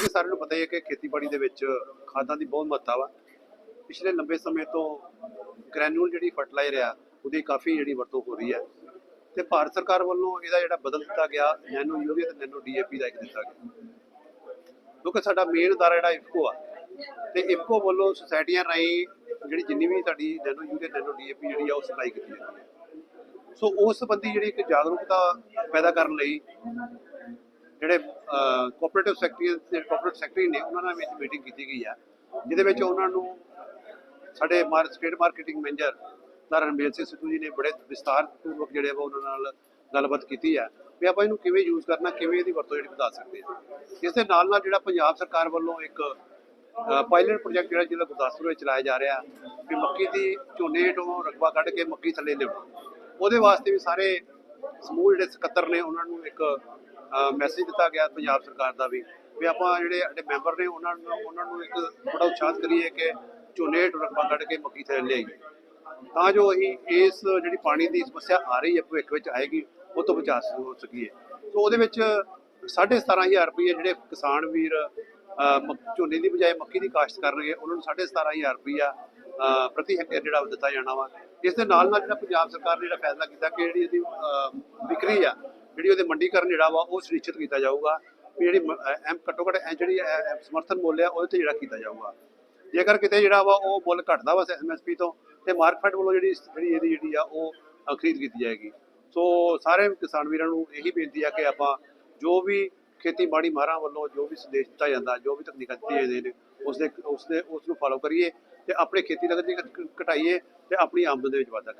ਜਿਵੇਂ ਕਿ ਸਾਰਿਆਂ ਨੂੰ ਪਤਾ ਹੀ ਹੈ ਕਿ ਖੇਤੀਬਾੜੀ ਦੇ ਵਿੱਚ ਖਾਦਾਂ ਦੀ ਬਹੁਤ ਮਹੱਤਤਾ ਵਾ। ਪਿਛਲੇ ਲੰਬੇ ਸਮੇਂ ਤੋਂ ਗ੍ਰੈਨੂਲ ਜਿਹੜੀ ਫਰਟੀਲਾਈਜ਼ਰ ਆ, ਉਹਦੀ ਕਾਫੀ ਜਿਹੜੀ ਵਰਤੋਂ ਹੋ ਰਹੀ ਹੈ। ਤੇ ਭਾਰਤ ਸਰਕਾਰ ਵੱਲੋਂ ਇਹਦਾ ਜਿਹੜਾ ਬਦਲ ਦਿੱਤਾ ਗਿਆ, ਨੈਨੋ ਯੂਰੀਆ ਤੇ ਨੈਨੋ ਡੀਏਪੀ ਦਾ ਇੱਕ ਦਿੱਤਾ ਗਿਆ। ਕਿਉਂਕਿ ਸਾਡਾ ਮੇਨ ਅਦਾਰਾ ਜਿਹੜਾ ਇਫਕੋ ਆ। ਤੇ ਇਫਕੋ ਵੱਲੋਂ ਸੁਸਾਇਟੀਆਂ ਰਾਹੀਂ ਜਿਹੜੀ ਜਿੰਨੀ ਵੀ ਸਾਡੀ ਨੈਨੋ ਯੂਰੀਆ, ਨੈਨੋ ਡੀਏਪੀ ਜਿਹੜੀ ਆ, ਉਹ ਸਪਲਾਈ ਕੀਤੀ ਜਾਂਦੀ ਹੈ। ਸੋ ਉਸ ਸੰਬੰਧੀ ਜਿਹੜੀ ਇੱਕ ਜਾਗਰੂਕਤਾ ਪੈਦਾ ਕਰਨ ਲਈ ਜਿਹੜੇ ਕੋਆਪਰੇਟਿਵ ਸੈਕਟਰੀ ਤੇ ਕੋਆਪਰੇਟਿਵ ਸੈਕਟਰੀ ਨੇ, ਉਹਨਾਂ ਨਾਲ ਵਿੱਚ ਮੀਟਿੰਗ ਕੀਤੀ ਗਈ ਆ। ਜਿਹਦੇ ਵਿੱਚ ਉਹਨਾਂ ਨੂੰ ਸਾਡੇ ਮਾਰ state marketing manager Dharamvir Singh Sidhu ji ਨੇ ਬੜੇ ਵਿਸਤਾਰ ਪੂਰਵਕ ਜਿਹੜੇ ਵਾ ਉਹਨਾਂ ਨਾਲ ਗੱਲਬਾਤ ਕੀਤੀ ਆ ਵੀ ਆਪਾਂ ਇਹਨੂੰ ਕਿਵੇਂ ਯੂਜ਼ ਕਰਨਾ, ਕਿਵੇਂ ਇਹਦੀ ਵਰਤੋਂ ਜਿਹੜੀ ਵਧਾ ਸਕਦੇ ਆ। ਇਸ ਦੇ ਨਾਲ ਨਾਲ ਜਿਹੜਾ ਪੰਜਾਬ ਸਰਕਾਰ ਵੱਲੋਂ ਇੱਕ ਪਾਇਲਟ ਪ੍ਰੋਜੈਕਟ ਜਿਹੜਾ ਜ਼ਿਲ੍ਹਾ ਗੁਰਦਾਸਪੁਰ ਵਿੱਚ ਚਲਾਇਆ ਜਾ ਰਿਹਾ, ਵੀ ਮੱਕੀ ਦੀ ਝੋਨੇ ਤੋਂ ਰਕਬਾ ਕੱਢ ਕੇ ਮੱਕੀ ਥੱਲੇ ਲਿਆਉਣਾ। ਉਹਦੇ ਵਾਸਤੇ ਵੀ ਸਾਰੇ ਸਮੂਹ ਜਿਹੜੇ ਸਕੱਤਰ ਨੇ ਉਹਨਾਂ ਨੂੰ ਇੱਕ ਮੈਸੇਜ ਦਿੱਤਾ ਗਿਆ ਪੰਜਾਬ ਸਰਕਾਰ ਦਾ ਵੀ ਵੀ ਆਪਾਂ ਜਿਹੜੇ ਸਾਡੇ ਮੈਂਬਰ ਨੇ ਉਹਨਾਂ ਨੂੰ ਉਹਨਾਂ ਨੂੰ ਇੱਕ ਬੜਾ ਉਤਸ਼ਾਹਿਤ ਕਰੀਏ ਕਿ ਝੋਨੇ ਹੇਠੋਂ ਕੱਢ ਕੇ ਮੱਕੀ ਥੱਲੇ ਲਿਆਈਏ। ਤਾਂ ਜੋ ਅਸੀਂ ਇਸ ਜਿਹੜੀ ਪਾਣੀ ਦੀ ਸਮੱਸਿਆ ਆ ਰਹੀ ਹੈ ਭਵਿੱਖ ਵਿੱਚ ਆਏਗੀ ਉਹ ਤੋਂ ਬਚਾ ਸਕ- ਸਕੀਏ। ਸੋ ਉਹਦੇ ਵਿੱਚ 17500 ਰੁਪਏ ਜਿਹੜੇ ਕਿਸਾਨ ਵੀਰ ਅਹ, ਝੋਨੇ ਦੀ ਬਜਾਏ ਮੱਕੀ ਦੀ ਕਾਸ਼ਤ ਕਰਨਗੇ ਉਹਨਾਂ ਨੂੰ 17500 ਰੁਪਇਆ ਅਹ, ਪ੍ਰਤੀ ਹੈਕਟੇਅਰ ਜਿਹੜਾ ਉਹ ਦਿੱਤਾ ਜਾਣਾ ਵਾ। ਇਸ ਦੇ ਨਾਲ ਨਾਲ ਜਿਹੜਾ ਪੰਜਾਬ ਸਰਕਾਰ ਨੇ ਜਿਹੜਾ ਫੈਸਲਾ ਕੀਤਾ ਕਿ ਜਿਹੜੀ ਇਹਦੀ ਵਿਕਰੀ ਆ, ਜਿਹੜੀ ਉਹਦੇ ਮੰਡੀਕਰਨ ਜਿਹੜਾ ਵਾ, ਉਹ ਸੁਨਿਸ਼ਚਿਤ ਕੀਤਾ ਜਾਊਗਾ। ਵੀ ਜਿਹੜੀ ਐਮ, ਘੱਟੋ ਘੱਟ ਇਹ ਜਿਹੜੀ ਸਮਰਥਨ ਮੁੱਲ ਆ, ਉਹਦੇ ਤੇ ਜਿਹੜਾ ਕੀਤਾ ਜਾਊਗਾ। ਜੇਕਰ ਕਿਤੇ ਜਿਹੜਾ ਵਾ, ਉਹ ਮੁੱਲ ਘਟਦਾ ਵਾ ਐਮਐਸਪੀ ਤੋਂ, ਤੇ ਮਾਰਕੀਟ ਵੱਲੋਂ ਜਿਹੜੀ ਜਿਹੜੀ ਇਹਦੀ ਜਿਹੜੀ ਆ, ਉਹ ਖਰੀਦ ਕੀਤੀ ਜਾਏਗੀ। ਸੋ ਸਾਰੇ ਕਿਸਾਨ ਵੀਰਾਂ ਨੂੰ ਇਹੀ ਬੇਨਤੀ ਆ ਕਿ ਆਪਾਂ ਜੋ ਵੀ ਖੇਤੀਬਾੜੀ ਮਾਹਰਾਂ ਵੱਲੋਂ ਜੋ ਵੀ ਸੰਦੇਸ਼ ਦਿੱਤਾ ਜਾਂਦਾ, ਜੋ ਵੀ ਤਕਨੀਕਾਂ ਦਿੱਤੀਆਂ ਜਾਂਦੀਆਂ ਨੇ ਉਸ ਦੇ ਉਸ ਦੇ ਉਸ ਨੂੰ ਫਾਲੋ ਕਰੀਏ। ਤੇ ਆਪਣੇ ਖੇਤੀ ਲਗਤ ਦੀ ਘਟਾਈਏ ਤੇ ਆਪਣੀ ਆਮਦਨ ਦੇ ਵਿੱਚ ਵਾਧਾ ਕਰੀਏ।